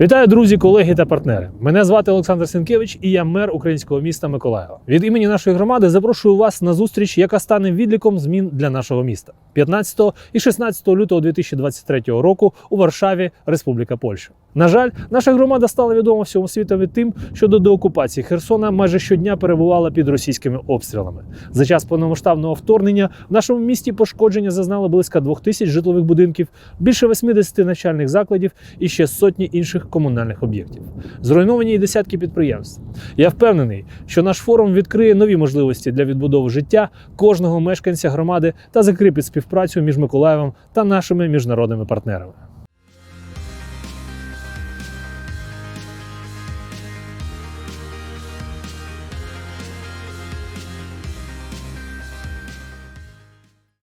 Вітаю, друзі, колеги та партнери. Мене звати Олександр Сенкевич і я мер українського міста Миколаєва. Від імені нашої громади запрошую вас на зустріч, яка стане відліком змін для нашого міста 15 і 16 лютого 2023 року у Варшаві, Республіка Польща. На жаль, наша громада стала відома всьому світові тим, що до деокупації Херсона майже щодня перебувала під російськими обстрілами. За час повномасштабного вторгнення в нашому місті пошкодження зазнали близько двох тисяч житлових будинків, більше 80 навчальних закладів і ще сотні інших комунальних об'єктів. Зруйновані і десятки підприємств. Я впевнений, що наш форум відкриє нові можливості для відбудови життя кожного мешканця громади та закріпить співпрацю між Миколаєвом та нашими міжнародними партнерами.